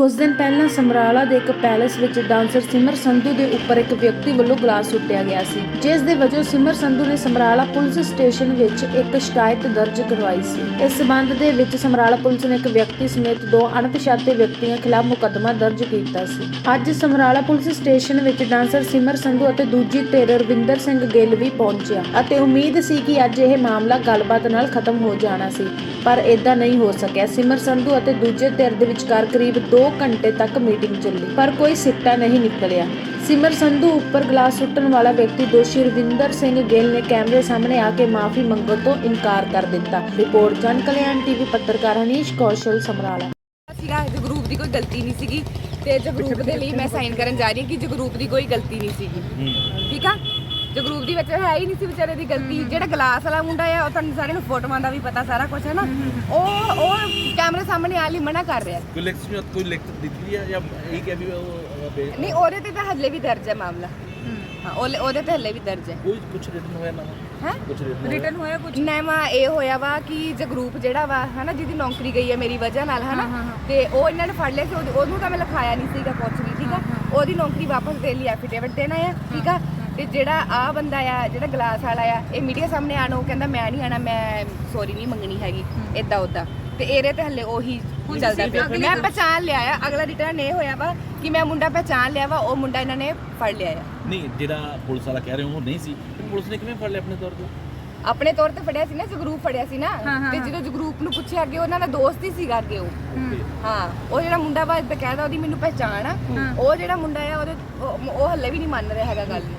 ਕੁਝ ਦਿਨ ਪਹਿਲਾਂ ਸਮਰਾਲਾ ਦੇ ਇੱਕ ਪੈਲੇਸ ਵਿੱਚ ਡਾਂਸਰ ਸਿਮਰ ਸੰਧੂ ਦੇ ਉੱਪਰ ਇੱਕ ਵਿਅਕਤੀ ਵੱਲੋਂ ਗਲਾਸ ਸੁੱਟਿਆ ਗਿਆ ਸੀ, ਜਿਸ ਦੇ ਵਜੋਂ ਸਿਮਰ ਸੰਧੂ ਨੇ ਸਮਰਾਲਾ ਪੁਲਿਸ ਸਟੇਸ਼ਨ ਵਿੱਚ ਇੱਕ ਸ਼ਿਕਾਇਤ ਦਰਜ ਕਰਵਾਈ ਸੀ। ਇਸ ਸਬੰਧ ਦੇ ਵਿੱਚ ਸਮਰਾਲਾ ਪੁਲਿਸ ਨੇ ਇੱਕ ਵਿਅਕਤੀ ਸਮੇਤ ਦੋ ਅਣਪਛਾਤੇ ਵਿਅਕਤੀਆਂ ਖਿਲਾਫ ਮੁਕੱਦਮਾ ਦਰਜ ਕੀਤਾ ਸੀ। ਅੱਜ ਸਮਰਾਲਾ ਪੁਲਿਸ ਸਟੇਸ਼ਨ ਵਿੱਚ ਡਾਂਸਰ ਸਿਮਰ ਸੰਧੂ ਅਤੇ ਦੂਜੀ ਧਿਰ ਰਵਿੰਦਰ ਸਿੰਘ ਗਿੱਲ ਵੀ ਪਹੁੰਚਿਆ ਅਤੇ ਉਮੀਦ ਸੀ ਕਿ ਅੱਜ ਇਹ ਮਾਮਲਾ ਗੱਲਬਾਤ ਨਾਲ ਖਤਮ ਹੋ ਜਾਣਾ ਸੀ, ਪਰ ਇਦਾਂ ਨਹੀਂ ਹੋ ਸਕਿਆ। ਸਿਮਰ ਸੰਧੂ ਅਤੇ ਦੂਜੇ ਧਿਰ ਦੇ ਵਿਚਕਾਰ ਕਰੀਬ 2 ਘੰਟੇ ਤੱਕ ਮੀਟਿੰਗ ਚੱਲੀ ਪਰ ਕੋਈ ਸਿੱਟਾ ਨਹੀਂ ਨਿਕਲਿਆ। ਸਿਮਰ ਸੰਧੂ ਉੱਪਰ ਗਲਾਸ ਸੁੱਟਣ ਵਾਲਾ ਵਿਅਕਤੀ ਦੋਸ਼ੀ ਰਵਿੰਦਰ ਸਿੰਘ ਗਿੱਲ ਨੇ ਕੈਮਰੇ ਸਾਹਮਣੇ ਆ ਕੇ ਮਾਫੀ ਮੰਗਣ ਤੋਂ ਇਨਕਾਰ ਕਰ ਦਿੱਤਾ। ਰਿਪੋਰਟ ਜਨ ਕਲਿਆਣ ਟੀਵੀ ਪੱਤਰਕਾਰ ਹਨੀਸ਼ ਕੌਸ਼ਲ ਸਮਰਾਲਾ ਸੀਗਾ ਜਗਰੂਪ ਦੀ ਕੋਈ ਗਲਤੀ ਨਹੀਂ ਸੀਗੀ ਤੇ ਜਗਰੂਪ ਦੇ ਲਈ ਮੈਂ ਸਾਈਨ ਕਰਨ ਜਾ ਰਹੀ ਹਾਂ ਕਿ ਜਗਰੂਪ ਦੀ ਕੋਈ ਗਲਤੀ ਨਹੀਂ ਸੀਗੀ। ਠੀਕ ਆ? ਜਗਰੂਪ ਦੀ ਵਿੱਚ ਹੈ ਹੀ ਨਹੀਂ ਸੀ ਵਿਚਾਰੇ ਦੀ ਗਲਤੀ। ਜਿਹੜਾ ਗਲਾਸ ਵਾਲਾ ਮੁੰਡਾ ਆ ਉਹ ਤੁਹਾਨੂੰ ਸਾਰਿਆਂ ਨੂੰ ਫੋਟੋਆਂ ਦਾ ਵੀ ਪਤਾ ਸਾਰਾ ਕੁਝ ਹੈ ਨਾ। ਉਹ ਉਹ ਕੈਮਰੇ ਸਾਹਮਣੇ ਆ ਲਈ ਮਨਾ ਕਰ ਰਿਹਾ। ਕੋਈ ਲਿਖਤ ਵਿੱਚ ਕੋਈ ਲਿਖਤ ਦਿੱਤੀ ਹੈ ਜਾਂ ਇਹ ਕਿ ਵੀ ਉਹ ਬੇ- ਨਹੀਂ ਉਹਦੇ ਤੇ ਤਾਂ ਹੱਲੇ ਵੀ ਦਰਜ ਹੈ ਮਾਮਲਾ। ਹਾਂ ਉਹਲੇ- ਉਹਦੇ ਤੇ ਹੱਲੇ ਵੀ ਦਰਜ ਹੈ। ਕੋਈ ਕੁਝ ਰਿਟਨ ਹੋਇਆ ਨਾ? ਹੈ? ਕੁਝ ਰਿਟਨ ਰਿਟਰਨ ਹੋਇਆ ਕੁਝ ਨੈਮਾ ਇਹ ਹੋਇਆ ਵਾ ਕਿ ਜਗਰੂਪ ਜਿਹੜਾ ਵਾ ਹਨਾ ਜਿਹਦੀ ਨੌਕਰੀ ਗਈ ਹੈ ਮੇਰੀ ਵਜ੍ਹਾ ਨਾਲ ਹਨਾ ਤੇ ਉਹ ਇਹਨਾਂ ਨੇ ਫੜ ਲਿਆ ਸੀ ਉਹਦੇ- ਉਹਨੂੰ ਤਾਂ ਮੈਂ ਲਿਖਾਇਆ ਨਹੀਂ ਸੀਗਾ ਕੁਝ ਵੀ ਠੀਕ ਆ? ਉਹਦੀ ਨੌਕਰੀ ਵਾਪਸ ਦੇਣ ਲਈ ਐਫੀਡੇਵਿਟ ਦੇਣਾ ਆ ਠੀਕ ਆ? ਤੇ ਜਿਹੜਾ ਆ ਬੰਦਾ ਆ ਜਿਹੜਾ ਗਲਾਸ ਵਾਲਾ ਆ ਇਹ ਮੀਡੀਆ ਸਾਹਮਣੇ ਆਣ ਉਹ ਕਹਿੰਦਾ ਮੈਂ ਨਹੀਂ ਆਣਾ ਮੈਂ ਸੌਰੀ ਨਹੀਂ ਮੰਗਣੀ ਹੈਗੀ ਇਦਾਂ ਉਦਾਂ ਤੇ ਇਹਦੇ ਤੇ ਹੱਲੇ ਉਹੀ ਚੱਲਦਾ ਪਿਆ। ਮੈਂ ਪਛਾਣ ਲਿਆ ਆ ਅਗਲਾ ਰਿਟਰਨ ਇਹ ਹੋਇਆ ਵਾ ਕਿ ਮੈਂ ਮੁੰਡਾ ਪਛਾਣ ਲਿਆ ਵਾ ਉਹ ਮੁੰਡਾ ਇਹਨਾਂ ਨੇ ਫੜ ਲਿਆ ਆ। ਨਹੀਂ ਜਿਹੜਾ ਪੁਲਿਸ ਵਾਲਾ ਕਹਿ ਰਹੇ ਉਹ ਨਹੀਂ ਸੀ ਪੁਲਿਸ ਨੇ ਕਿਵੇਂ ਫੜ ਲਿਆ ਆਪਣੇ ਤੌਰ ਤੇ? ਆਪਣੇ ਤੌਰ ਤੇ ਫੜਿਆ ਸੀ ਨਾ ਜਗਰੂਪ ਫੜਿਆ ਸੀ ਨਾ। ਤੇ ਜਦੋਂ ਜਗਰੂਪ ਨੂੰ ਪੁੱਛਿਆ ਅੱਗੇ ਉਹਨਾਂ ਦਾ ਦੋਸਤ ਹੀ ਸੀਗਾ ਅੱਗੇ ਉਹ। ਹਾਂ। ਉਹ ਜਿਹੜਾ ਮੁੰਡਾ ਵਾ ਬਕਾਇਦਾ ਉਹਦੀ ਮੈਨੂੰ ਪਹਿਚਾਣ ਆ। ਉਹ ਜਿਹੜਾ ਮੁੰਡਾ ਆ ਉਹਦੇ ਉਹ- ਉਹ ਹੱਲੇ ਵੀ ਨਹੀਂ ਮੰਨ ਰਿਹਾ ਹੈਗਾ ਗੱਲ ਨੂੰ।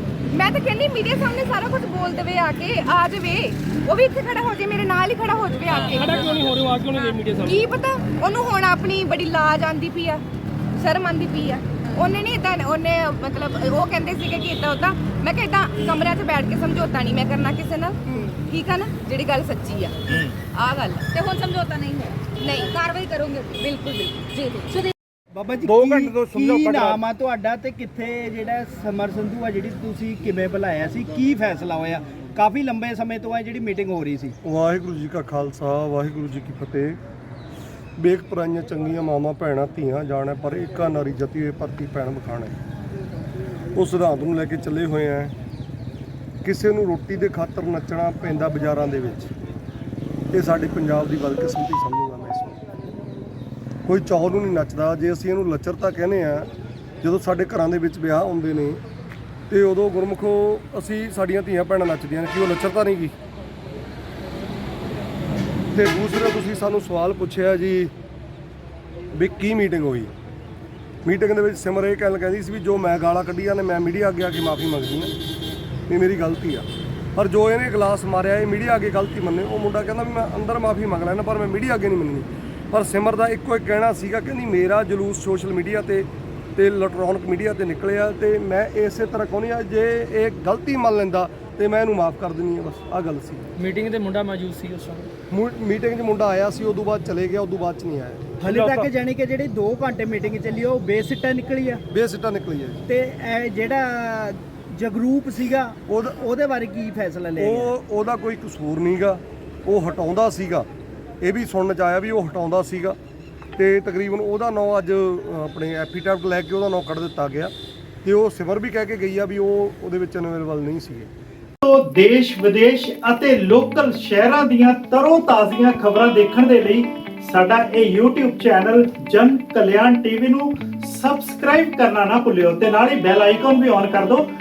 ਮੈਂ ਤਾਂ ਕਹਿੰਦੀ ਮੀਡੀਆ ਸਾਹਮਣੇ ਸਾਰਾ ਕੁਝ ਬੋਲ ਦੇਵੇ ਆ ਕੇ ਆ ਜਾਵੇ। ਉਹ ਵੀ ਇੱਥੇ ਖੜਾ ਹੋ ਜਾਵੇ ਮੇਰੇ ਨਾਲ ਹੀ ਖੜਾ ਹੋ ਜਾਵੇ ਆ ਕੇ। ਖੜਾ ਕਿਉਂ ਨਹੀਂ ਹੋ ਰਿਹਾ ਆ ਕਿਉਂ ਨਹੀਂ ਮੀਡੀਆ ਸਾਹਮਣੇ? ਕੀ ਪਤਾ? ਉਹਨੂੰ ਹੁਣ ਆਪਣੀ ਬੜੀ ਲਾਜ ਆਂਦੀ ਪਈ ਆ ਸ਼ਰਮ ਆਂਦੀ ਪਈ ਆ। ਉਹਨੇ ਨਹੀਂ ਇਦਾਂ ਉਹਨੇ ਮਤਲਬ ਉਹ ਕਹਿੰਦੇ ਸੀਗੇ ਕਿ ਇਦਾਂ ਉਦਾਂ ਮੈਂ ਕਿਹਾ ਇਦਾਂ ਕਮਰਿਆਂ 'ਚ ਬੈਠ ਕੇ ਸਮਝੌਤਾ ਨਹੀਂ ਮੈਂ ਕਰਨਾ ਕਿਸੇ ਨਾਲ। ਠੀਕ ਆ ਨਾ? ਜਿਹੜੀ ਗੱਲ ਸੱਚੀ ਆ। ਆ ਗੱਲ। ਤੇ ਹੁਣ ਸਮਝੌਤਾ ਨਹੀਂ ਹੋਇਆ? ਨਹੀਂ। ਕਾਰਵਾਈ ਕਰੋਗੇ? ਬਿਲਕੁਲ ਬਿਲਕੁਲ। ਜੀ ਬਾਬਾ ਜੀ ਦੋ ਕੀ- ਘੰਟੇ ਤੋਂ ਸਮਝੌਤਾ ਕੀ ਨਾਮ ਆ ਤੁਹਾਡਾ ਤੇ ਕਿੱਥੇ ਜਿਹੜਾ ਸਮਰ ਸੰਧੂ ਆ ਜਿਹੜੀ ਤੁਸੀਂ ਕਿਵੇਂ ਬੁਲਾਇਆ ਸੀ ਕੀ ਫੈਸਲਾ ਹੋਇਆ? ਕਾਫੀ ਲੰਬੇ ਸਮੇਂ ਤੋਂ ਆ ਜਿਹੜੀ ਮੀਟਿੰਗ ਹੋ ਰਹੀ ਸੀ। ਵਾਹਿਗੁਰੂ ਜੀ ਕਾ ਖਾਲਸਾ ਵਾਹਿਗੁਰੂ ਜੀ ਕੀ ਫਤਿਹ। ਬੇਕ ਪਰਾਈਆਂ ਚੰਗੀਆਂ ਮਾਵਾਂ ਭੈਣਾਂ ਧੀਆਂ ਜਾਣੈ ਪਰ ਏਕਾ ਨਾਰੀ ਜਤੀ ਹੋਏ ਪਰਤੀ ਭੈਣ ਬਖਾਣੈ ਉਸ ਸਿਧਾਂਤ ਨੂੰ ਲੈ ਕੇ ਚੱਲੇ ਹੋਏ ਆ। ਕਿਸੇ ਨੂੰ ਰੋਟੀ ਦੇ ਖਾਤਰ ਨੱਚਣਾ ਪੈਂਦਾ ਬਾਜ਼ਾਰਾਂ ਦੇ ਵਿੱਚ। ਇਹ ਸਾਡੇ ਪੰਜਾਬ ਦੀ ਬਦਕਿਸਮਤੀ ਨੂੰ ਕੋਈ ਚੌਲ ਨੂੰ ਨਹੀਂ ਨੱਚਦਾ, ਜੇ ਅਸੀਂ ਇਹਨੂੰ ਲੱਚਰਤਾ ਕਹਿੰਦੇ ਆ, ਜਦੋਂ ਸਾਡੇ ਘਰਾਂ ਦੇ ਵਿੱਚ ਵਿਆਹ ਹੁੰਦੇ ਨੇ, ਤੇ ਉਦੋਂ ਗੁਰਮੁਖੋ ਅਸੀਂ ਸਾਡੀਆਂ ਧੀਆਂ ਭੈਣਾਂ ਨੱਚਦੀਆਂ ਨੇ, ਕਿ ਉਹ ਲੱਚਰਤਾ ਨਹੀਂ ਗੀ? ਤੇ ਦੂਸਰਾ ਤੁਸੀਂ ਸਾਨੂੰ ਸਵਾਲ ਪੁੱਛਿਆ ਜੀ ਵੀ ਕੀ ਮੀਟਿੰਗ ਹੋਈ? ਮੀਟਿੰਗ ਦੇ ਵਿੱਚ ਸਿਮਰ ਇਹ ਕਹਿਣ ਕਹਿੰਦੀ ਸੀ ਵੀ ਜੋ ਮੈਂ ਗਾਲਾਂ ਕੱਢੀਆਂ ਨੇ, ਮੈਂ ਮੀਡੀਆ ਅੱਗੇ ਆ ਕੇ ਮਾਫੀ ਮੰਗਦੀ ਹਾਂ, ਵੀ ਮੇਰੀ ਗਲਤੀ ਆ। ਪਰ ਜੋ ਇਹਨੇ ਗਲਾਸ ਮਾਰਿਆ, ਇਹ ਮੀਡੀਆ ਅੱਗੇ ਗਲਤੀ ਮੰਨੇ। ਉਹ ਮੁੰਡਾ ਕਹਿੰਦਾ ਵੀ ਮੈਂ ਅੰਦਰ ਮਾਫੀ ਮੰਗ ਲੈਣਾ ਪਰ ਮੈਂ ਮੀਡੀਆ ਅੱਗੇ ਨਹੀਂ ਮੰਨਣੀ। ਪਰ ਸਿਮਰ ਦਾ ਇੱਕੋ ਇੱਕ ਕਹਿਣਾ ਸੀਗਾ ਕਹਿੰਦੀ ਮੇਰਾ ਜਲੂਸ ਸੋਸ਼ਲ ਮੀਡੀਆ ਤੇ ਤੇ ਇਲੈਕਟ੍ਰੋਨਿਕ ਮੀਡੀਆ ਤੇ ਨਿਕਲਿਆ ਤੇ ਮੈਂ ਇਸੇ ਤਰ੍ਹਾਂ ਕਹਿੰਦੀ ਆ ਜੇ ਇਹ ਗਲਤੀ ਮੰਨ ਲੈਂਦਾ ਤੇ ਮੈਂ ਇਹਨੂੰ ਮਾਫ ਕਰ ਦਿੰਨੀ ਆ ਬਸ ਆ ਗੱਲ ਸੀ। ਮੀਟਿੰਗ ਤੇ ਮੁੰਡਾ ਮੌਜੂਦ ਸੀ ਉਸ ਸਮੇਂ? ਮੀਟਿੰਗ 'ਚ ਮੁੰਡਾ ਆਇਆ ਸੀ ਉਦੋਂ ਬਾਅਦ ਚਲੇ ਗਿਆ ਉਦੋਂ ਬਾਅਦ 'ਚ ਨਹੀਂ ਆਇਆ। ਹਲੇ ਤੱਕ ਜਾਣੀ ਕਿ ਜਿਹੜੀ 2 ਘੰਟੇ ਮੀਟਿੰਗ ਚੱਲੀ ਉਹ ਬੇਸਿੱਟਾ ਨਿਕਲੀ ਆ। ਬੇਸਿੱਟਾ ਨਿਕਲੀ ਜੀ। ਤੇ ਇਹ ਜਿਹੜਾ ਜਗਰੂਪ ਸੀਗਾ ਉਹਦਾ ਉਹਦੇ ਬਾਰੇ ਕੀ ਫੈਸਲਾ ਲਿਆ ਉਹ ਉਹਦਾ ਕੋਈ ਕਸੂਰ ਨਹੀਂਗਾ ਉਹ ਹਟਾਉਂਦਾ ਸੀਗਾ। ਇਹ ਵੀ ਸੁਣਨ ਚ ਆਇਆ ਵੀ ਉਹ ਹਟਾਉਂਦਾ ਸੀਗਾ ਤੇ ਤਕਰੀਬਨ ਉਹਦਾ ਨਾਂ ਅੱਜ ਆਪਣੇ ਐਫੀਟੈਪਟ ਲੈ ਕੇ ਉਹਦਾ ਨਾਂ ਕੱਢ ਦਿੱਤਾ ਗਿਆ ਤੇ ਉਹ ਸਿਵਰ ਵੀ ਕਹਿ ਕੇ ਗਈ ਆ ਵੀ ਉਹ ਉਹਦੇ ਵਿੱਚ ਅਨਵੇਲੇਬਲ ਨਹੀਂ ਸੀਗੇ। ਤੋਂ ਦੇਸ਼, ਵਿਦੇਸ਼ ਅਤੇ ਲੋਕਲ ਸ਼ਹਿਰਾਂ ਦੀਆਂ ਤਰੋ ਤਾਜ਼ੀਆਂ ਖਬਰਾਂ ਦੇਖਣ ਦੇ ਲਈ ਸਾਡਾ ਇਹ YouTube ਚੈਨਲ ਜਨ ਕਲਿਆਣ ਟੀਵੀ ਨੂੰ ਸਬਸਕ੍ਰਾਈਬ ਕਰਨਾ ਨਾ ਭੁੱਲਿਓ ਤੇ ਨਾਲ ਹੀ ਬੈਲ ਆਈਕਨ ਵੀ ਔਨ ਕਰ ਦਿਓ